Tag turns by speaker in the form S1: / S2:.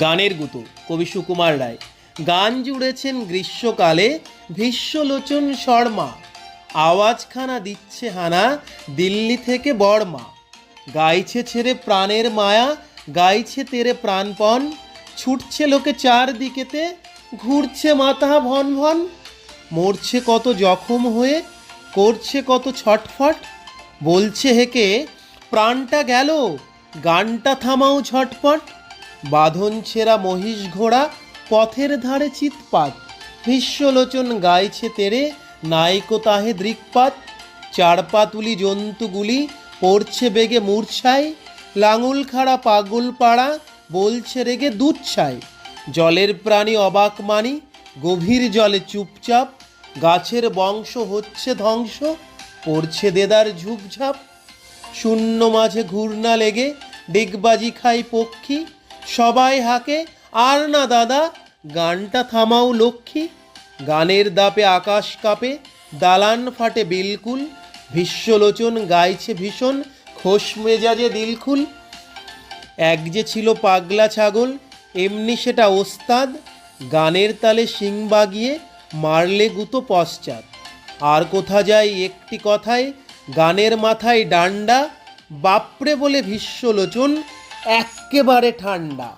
S1: গানের গুতো, কবি সুকুমার রায়। গান জুড়েছেন গ্রীষ্মকালে ভীষ্মলোচন শর্মা। আওয়াজখানা দিচ্ছে হানা দিল্লি থেকে বর্মা। গাইছে ছেড়ে প্রাণের মায়া, গাইছে তেরে প্রাণপণ। ছুটছে লোকে চারদিকেতে, ঘুরছে মাথা ভন ভন। মরছে কত জখম হয়ে, করছে কত ছটফট। বলছে হেকে, প্রাণটা গেল, গানটা থামাও ঝটপট। বাঁধন ছেঁড়া মহিষ ঘোড়া, পথের ধারে চিৎপাত। ভীষ্মলোচন গাইছে তেরে, নাইকো তাহে দৃকপাত। চারপাতুলি জন্তুগুলি পড়ছে বেগে মূর্ছায়। লাঙুল খাড়া পাগল পাড়া বলছে রেগে দুচ্ছায়। জলের প্রাণী অবাক মানি, গভীর জলে চুপচাপ। গাছের বংশ হচ্ছে ধ্বংস, পড়ছে দেদার ঝুপঝাপ। শূন্য মাঝে ঘূর্ণা লেগে ডিগবাজি খাই পক্ষী। সবাই হাকে। আর না দাদা, গানটা থামাও লক্ষ্মী। গানের দাপে আকাশ কাঁপে, দালান ফাটে বিলকুল। ভীষ্মলোচন গাইছে ভীষণ, খোশ মেজাজে দিলখুল। এক যে ছিল পাগলা ছাগল, এমনি সেটা ওস্তাদ। গানের তালে শিং বাগিয়ে, মারলে গুতো পশ্চাৎ। আর কোথা যায় একটি কথায়, গানের মাথায় ডান্ডা। বাপরে বলে ভীষ্মলোচন এক্কেবারে ঠান্ডা।